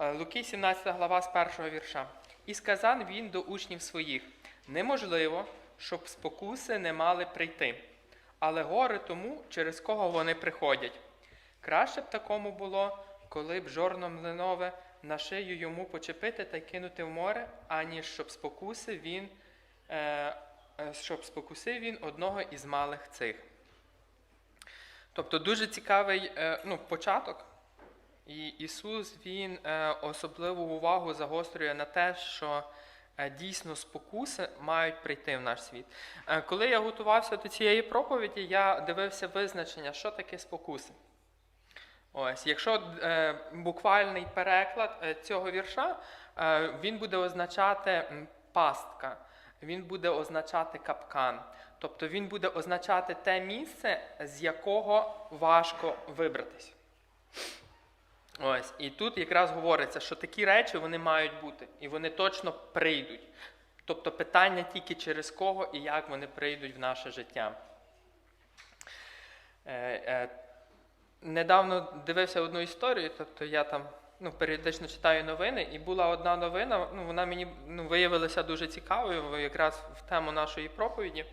Е, Луки, 17 глава з першого вірша. І сказав він до учнів своїх: неможливо, щоб спокуси не мали прийти, але горе тому, через кого вони приходять. Краще б такому було, коли б жорно млинове на шию йому почепити та й кинути в море, аніж щоб спокуси він, е, е, щоб спокусив він одного із малих цих. Тобто дуже цікавий е, ну, початок. І Ісус Він е, особливу увагу загострює на те, що е, дійсно спокуси мають прийти в наш світ. Е, коли я готувався до цієї проповіді, я дивився визначення, що таке спокуси. Ось, якщо буквальний переклад цього вірша, він буде означати пастка, він буде означати капкан. Тобто він буде означати те місце, з якого важко вибратись. Ось, і тут якраз говориться, що такі речі вони мають бути, і вони точно прийдуть. Тобто питання тільки через кого і як вони прийдуть в наше життя. Е, е, недавно дивився одну історію, тобто я там ну, періодично читаю новини, і була одна новина, ну, вона мені ну, виявилася дуже цікавою, якраз в тему нашої проповіді.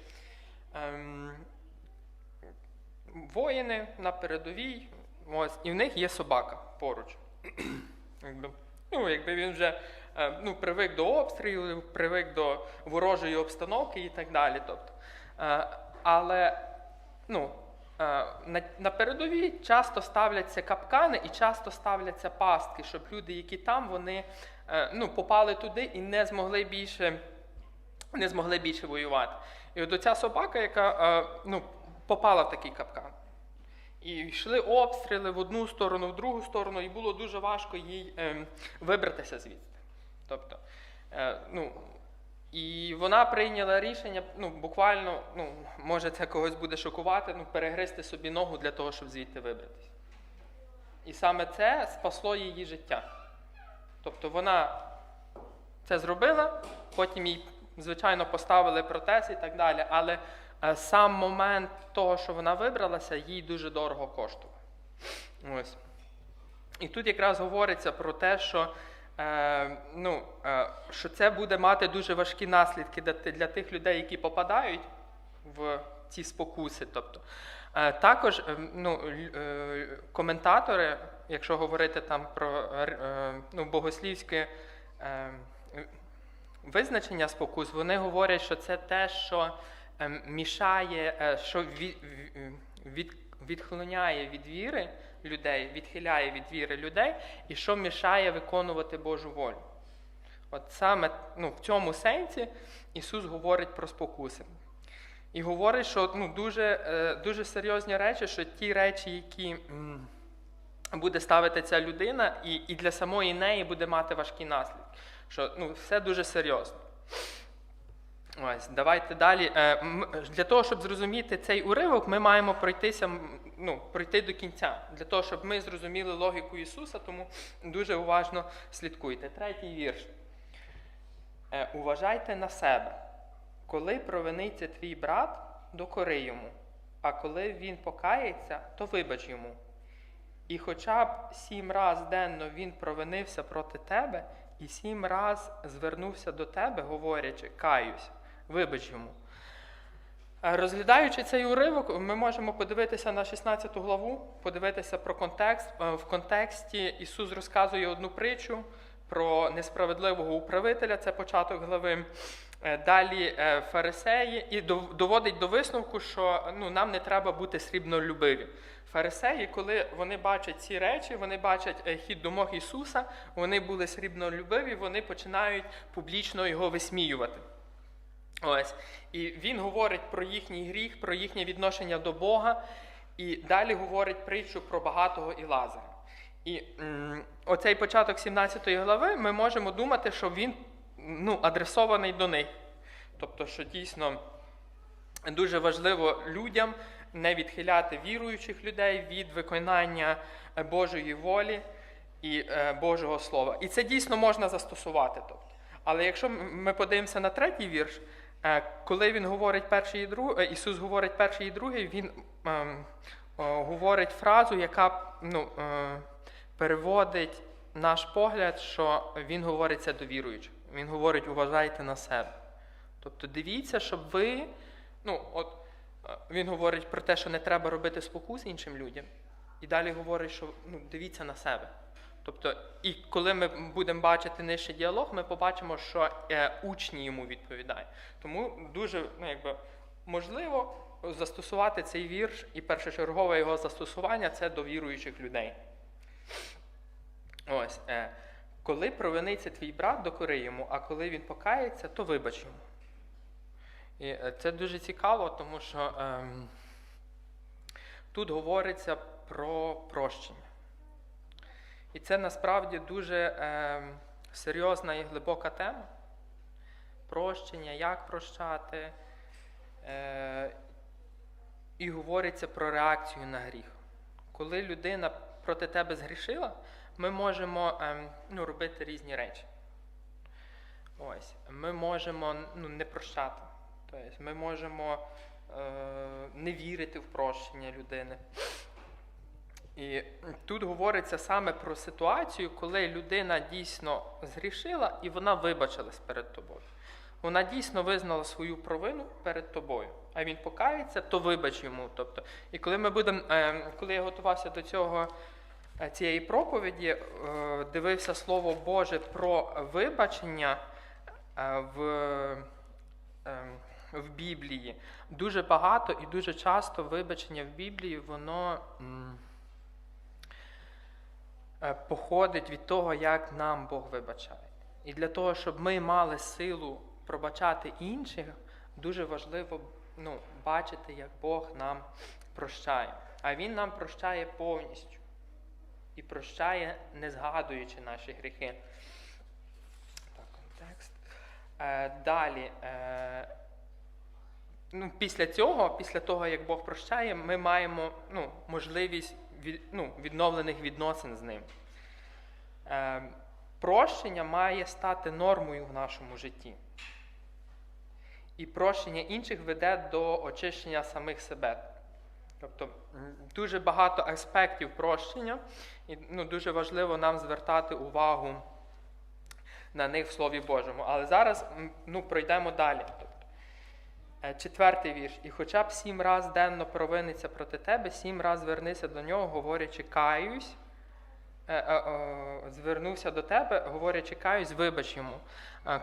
Ем, воїни на передовій, ось, і в них є собака поруч. якби, ну, якби він вже е, ну, привик до обстрілів, привик до ворожої обстановки і так далі. Тобто, е, але ну, е, на, на передовій часто ставляться капкани і часто ставляться пастки, щоб люди, які там, вони ну, попали туди і не змогли більше, не змогли більше воювати. І от ця собака, яка ну, попала в такий капкан. І йшли обстріли в одну сторону, в другу сторону, і було дуже важко їй ем, вибратися звідти. Тобто, е, ну, і вона прийняла рішення, ну, буквально, ну, може це когось буде шокувати, ну, перегризти собі ногу для того, щоб звідти вибратися. І саме це спасло її життя. Тобто вона це зробила, потім їй, звичайно, поставили протез і так далі, але е, сам момент того, що вона вибралася, їй дуже дорого коштував. І тут якраз говориться про те, що, е, ну, е, що це буде мати дуже важкі наслідки для, для тих людей, які попадають в ці спокуси. Тобто, е, також е, ну, е, коментатори, якщо говорити там про е, е, ну, богослівське е, визначення спокус, вони говорять, що це те, що е, мішає, е, що від, від, відхиляє від віри людей, відхиляє від віри людей, і що мішає виконувати Божу волю. От саме ну, в цьому сенсі Ісус говорить про спокуси. І говорить, що ну, дуже, е, дуже серйозні речі, що ті речі, які буде ставити ця людина, і, і для самої неї буде мати важкі наслідки. Що ну, все дуже серйозно. Ось, давайте далі. Е, Для того, щоб зрозуміти цей уривок, ми маємо пройтися, ну, пройти до кінця. Для того, щоб ми зрозуміли логіку Ісуса, тому дуже уважно слідкуйте. Третій вірш. Е, Уважайте на себе. Коли провиниться твій брат, докори йому, а коли він покається, то вибач йому. І хоча б сім раз денно він провинився проти тебе, і сім раз звернувся до тебе, говорячи, каюсь, вибач йому. Е, Розглядаючи цей уривок, ми можемо подивитися на 16 главу, подивитися про контекст. Е, В контексті Ісус розказує одну притчу про несправедливого управителя, це початок глави. Е, Далі фарисеї і доводить до висновку, що ну, нам не треба бути срібнолюбиві. Фарисеї, коли вони бачать ці речі, вони бачать хід думок Ісуса, вони були срібнолюбиві, вони починають публічно його висміювати. Ось. І він говорить про їхній гріх, про їхнє відношення до Бога, і далі говорить притчу про багатого і Лазаря. І оцей початок 17 глави ми можемо думати, що він ну, адресований до них. Тобто, що дійсно дуже важливо людям не відхиляти віруючих людей від виконання Божої волі і е, Божого Слова. І це дійсно можна застосувати. Тобто. Але якщо ми подивимося на третій вірш, коли він говорить перший і другий, Ісус говорить перший і другий, він ем, говорить фразу, яка ну, е, переводить наш погляд, що він говорить це до віруючих. Він говорить, уважайте на себе. Тобто дивіться, щоб ви. Ну, от е, він говорить про те, що не треба робити спокус іншим людям. І далі говорить, що ну, дивіться на себе. Тобто, і коли ми будемо бачити нижчий діалог, ми побачимо, що е, учні йому відповідають. Тому дуже ну, якби, можливо застосувати цей вірш, і першочергове його застосування це до віруючих людей. Ось. Е, коли провиниться твій брат, докори йому, а коли він покається, то вибач йому. І е, це дуже цікаво, тому що ем, тут говориться про прощення. І це насправді дуже ем, серйозна і глибока тема. Прощення, як прощати. Е, і говориться про реакцію на гріх. Коли людина проти тебе згрішила, ми можемо ем, ну, робити різні речі. Ось. Ми можемо ну, не прощати. Тобто ми можемо е, не вірити в прощення людини. І тут говориться саме про ситуацію, коли людина дійсно згрішила і вона вибачилась перед тобою. Вона дійсно визнала свою провину перед тобою, а він покається, то вибач йому. Тобто, і коли ми будемо, е, коли я готувався до цього е, цієї проповіді, е, дивився Слово Боже про вибачення в, в Біблії. Дуже багато і дуже часто вибачення в Біблії, воно. Походить від того, як нам Бог вибачає. І для того, щоб ми мали силу пробачати інших, дуже важливо ну, бачити, як Бог нам прощає. А Він нам прощає повністю. І прощає, не згадуючи наші гріхи. Так, контекст. Е, Далі. Е, ну, Після цього, після того, як Бог прощає, ми маємо ну, можливість від, ну, відновлених відносин з ним. Е, Прощення має стати нормою в нашому житті. І прощення інших веде до очищення самих себе. Тобто дуже багато аспектів прощення, і ну, дуже важливо нам звертати увагу на них в Слові Божому. Але зараз ну, пройдемо далі. Тобто, Четвертий вірш. І хоча б сім раз денно провиниться проти тебе, сім раз звернися до нього, говорячи, каюсь. Е, е, звернувся до тебе, говорячи, каюсь, вибач йому.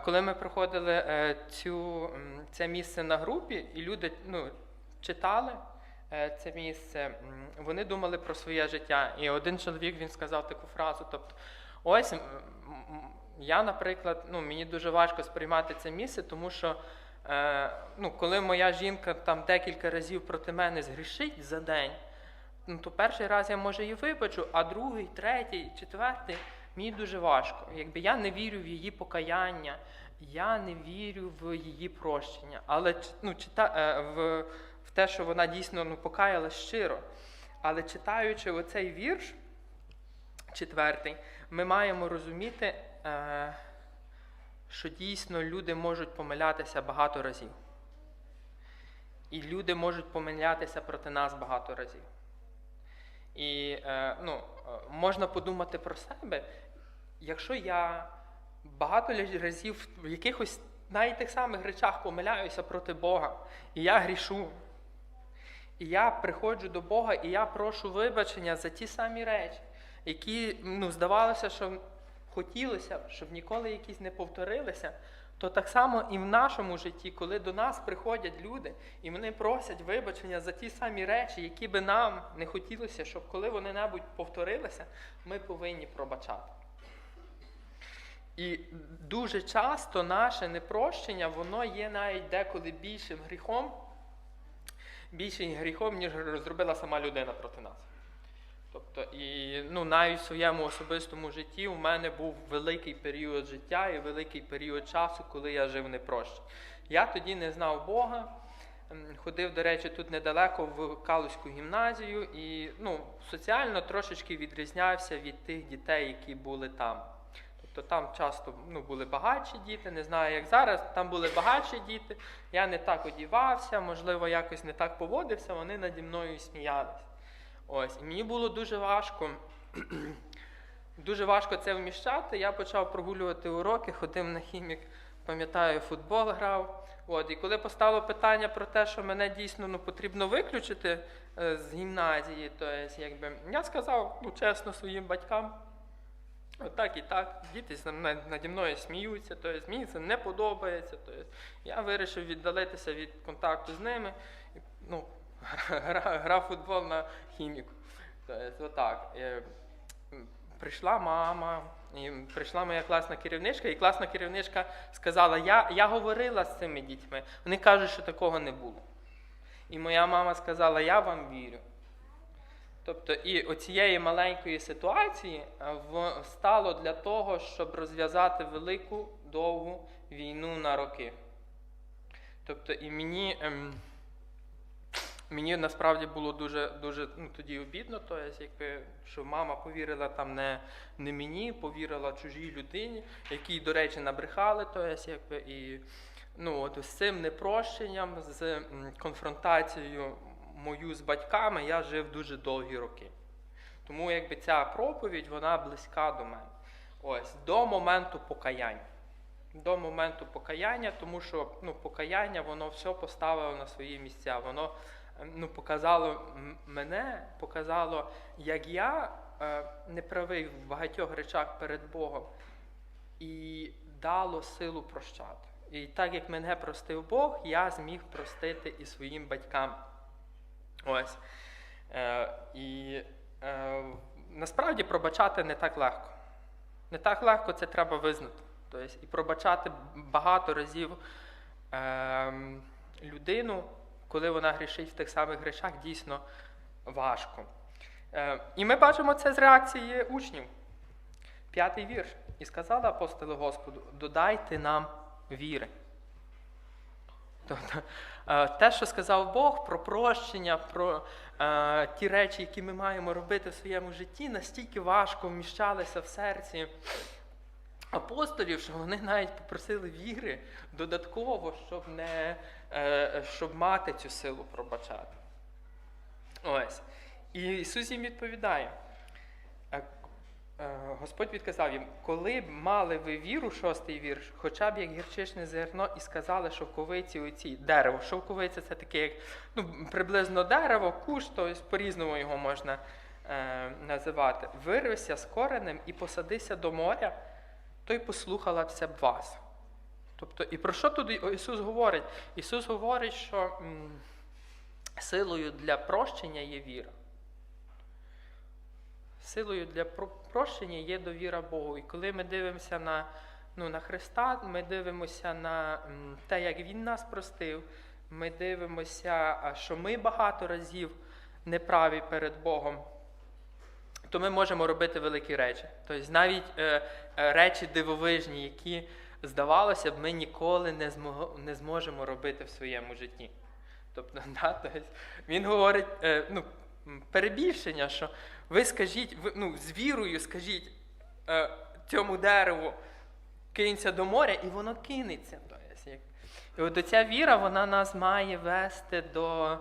Коли ми проходили е, цю, це місце на групі, і люди ну, читали це місце, вони думали про своє життя. І один чоловік він сказав таку фразу: тобто, ось я, наприклад, ну, мені дуже важко сприймати це місце, тому що ну, коли моя жінка там декілька разів проти мене згрішить за день ну, то перший раз я може і вибачу, а другий, третій, четвертий мені дуже важко. Якби я не вірю в її покаяння, я не вірю в її прощення. Але ну, чита, е, в, в те, що вона дійсно ну, покаяла щиро. Але читаючи оцей вірш, четвертий, ми маємо розуміти, е, що дійсно люди можуть помилятися багато разів. І люди можуть помилятися проти нас багато разів. І е, ну, е, можна подумати про себе, якщо я багато разів в якихось навіть тих самих речах помиляюся проти Бога, і я грішу, і я приходжу до Бога, і я прошу вибачення за ті самі речі, які ну, здавалося, що хотілося, б, щоб ніколи якісь не повторилися, то так само і в нашому житті, коли до нас приходять люди, і вони просять вибачення за ті самі речі, які би нам не хотілося, щоб коли вони-небудь повторилися, ми повинні пробачати. І дуже часто наше непрощення, воно є навіть деколи більшим гріхом, більшим гріхом, ніж зробила сама людина проти нас. Тобто, і ну, навіть в своєму особистому житті у мене був великий період життя і великий період часу, коли я жив непроще. Я тоді не знав Бога, ходив, до речі, тут недалеко в Калузьку гімназію і ну, соціально трошечки відрізнявся від тих дітей, які були там. Тобто там часто ну, були багатші діти, не знаю, як зараз, там були багатші діти, я не так одівався, можливо, якось не так поводився, вони наді мною сміялись. Ось, І мені було дуже важко Дуже важко це вміщати. Я почав прогулювати уроки, ходив на хімік, пам'ятаю, футбол грав. От, і коли постало питання про те, що мене дійсно ну, потрібно виключити е, з гімназії, то якби, я сказав ну, чесно своїм батькам. Отак і так, діти наді мною сміються, то есть, мені це не подобається. То есть, я вирішив віддалитися від контакту з ними. Ну, гра- грав в футбол на хіміку. То есть, отак. Е, Прийшла мама, і прийшла моя класна керівничка, і класна керівничка сказала: я, я говорила з цими дітьми. Вони кажуть, що такого не було. І моя мама сказала: Я вам вірю. Тобто, і оцієї маленької ситуації е, стало для того, щоб розв'язати велику довгу війну на роки. Тобто, і мені, ем, мені насправді було дуже, дуже ну, тоді обідно, то є, якби, що мама повірила там не, не мені, повірила чужій людині, якій, до речі, набрехали, то є, якби, і ну, от з цим непрощенням, з конфронтацією мою з батьками я жив дуже довгі роки. Тому якби ця проповідь вона близька до мене. Ось, до моменту покаяння. До моменту покаяння, тому що ну, покаяння воно все поставило на свої місця. Воно ну, показало мене, показало, як я е, неправий в багатьох речах перед Богом, і дало силу прощати. І так як мене простив Бог, я зміг простити і своїм батькам. Ось. Е, і е, насправді пробачати не так легко. Не так легко це треба визнати. Тобто, і пробачати багато разів е, людину, коли вона грішить в тих самих грішах, дійсно важко. Е, і ми бачимо це з реакції учнів. П'ятий вірш. І сказали апостоли Господу: додайте нам віри. Тобто е, те, що сказав Бог про прощення, про е, ті речі, які ми маємо робити в своєму житті, настільки важко вміщалися в серці апостолів, що вони навіть попросили віри додатково, щоб, не, е, щоб мати цю силу пробачати. Ось. І Ісус їм відповідає. Е, е, Господь відказав їм, коли б мали ви віру, шостий вірш, хоча б як гірчичне зерно, і сказали шовковиці оці дерево. Шовковиця це таке, як ну, приблизно дерево, куш, тобто по-різному його можна е, називати. Вирвися з коренем і посадися до моря, то й послухалася б вас. Тобто, і про що тут Ісус говорить? Ісус говорить, що м, силою для прощення є віра. Силою для прощення є довіра Богу. І коли ми дивимося на, ну, на Христа, ми дивимося на м, те, як Він нас простив, ми дивимося, що ми багато разів неправі перед Богом, то ми можемо робити великі речі. Тобто навіть е, е, речі дивовижні, які, здавалося б, ми ніколи не, змо- не зможемо робити в своєму житті. Тобто, да, тобто він говорить е, ну, перебільшення, що ви скажіть, ви, ну, з вірою скажіть е, цьому дереву, кинься до моря, і воно кинеться. Тобто. І от ця віра, вона нас має вести до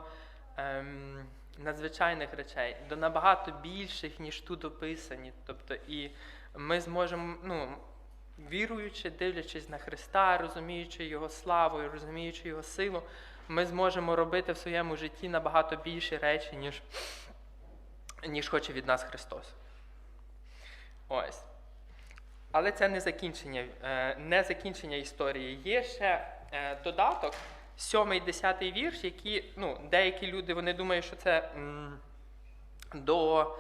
ем, надзвичайних речей, до набагато більших, ніж тут описані. Тобто, і ми зможемо, ну, віруючи, дивлячись на Христа, розуміючи Його славу, розуміючи Його силу, ми зможемо робити в своєму житті набагато більші речі, ніж, ніж хоче від нас Христос. Ось. Але це не закінчення, е, не закінчення історії. Є ще е, додаток, сьомий, десятий вірш, які ну, деякі люди вони думають, що це м, до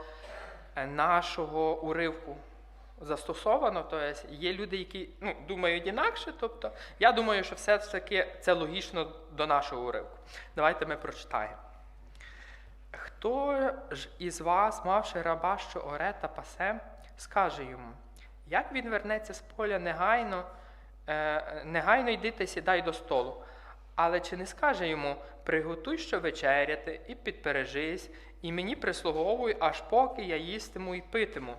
е, нашого уривку застосовано. Тобто є люди, які ну, думають інакше. Тобто, я думаю, що все ж таки це логічно до нашого уривку. Давайте ми прочитаємо. Хто ж із вас, мавши раба, що оре та пасе, скаже йому, як він вернеться з поля негайно, е, негайно йди та сідай до столу. Але чи не скаже йому, приготуй що вечеряти, і підпережись, і мені прислуговуй, аж поки я їстиму і питиму,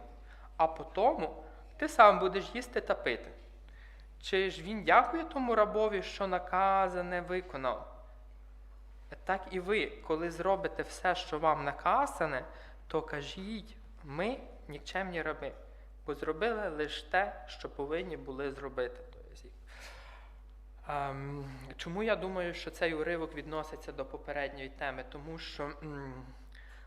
а потому ти сам будеш їсти та пити. Чи ж він дякує тому рабові, що наказане виконав? Так і ви, коли зробите все, що вам наказане, то кажіть, ми нікчемні раби. бо зробили лише те, що повинні були зробити. Ем, чому я думаю, що цей уривок відноситься до попередньої теми? Тому що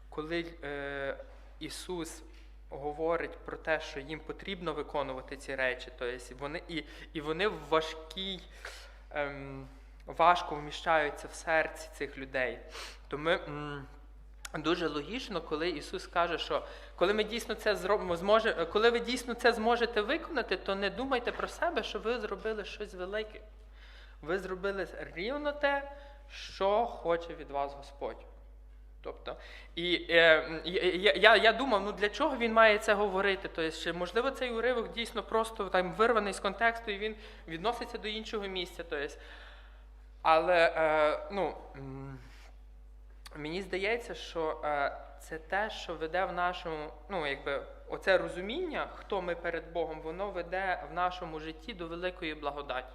коли е, Ісус говорить про те, що їм потрібно виконувати ці речі, тобто вони і, і вони в важкій, ем, важко вміщаються в серці цих людей. То ми. Дуже логічно, коли Ісус каже, що коли ми дійсно це зробимо, зможе, коли ви дійсно це зможете виконати, то не думайте про себе, що ви зробили щось велике. Ви зробили рівно те, що хоче від вас Господь. Тобто, і е, я, я, я думав, ну для чого він має це говорити? Тобто, чи, можливо, цей уривок дійсно просто там вирваний з контексту, і він відноситься до іншого місця. Тобто, але е, ну, мені здається, що е, це те, що веде в нашому, ну, якби, оце розуміння, хто ми перед Богом, воно веде в нашому житті до великої благодаті.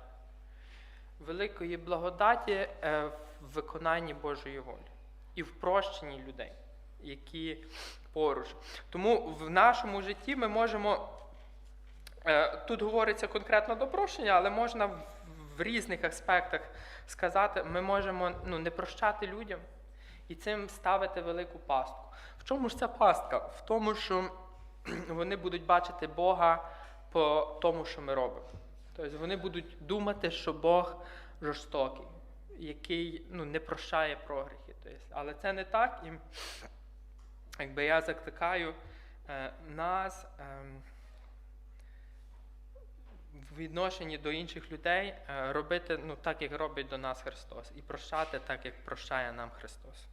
Великої благодаті е, в виконанні Божої волі і в прощенні людей, які поруч. Тому в нашому житті ми можемо. е, Тут говориться конкретно до прощення, але можна в- різних аспектах сказати, ми можемо ну, не прощати людям і цим ставити велику пастку. В чому ж ця пастка? В тому, що вони будуть бачити Бога по тому, що ми робимо. Тобто вони будуть думати, що Бог жорстокий, який ну, не прощає прогріхи. Тобто, але це не так. І якби я закликаю е, нас ем, в відношенні до інших людей е, робити ну, так, як робить до нас Христос, і прощати так, як прощає нам Христос.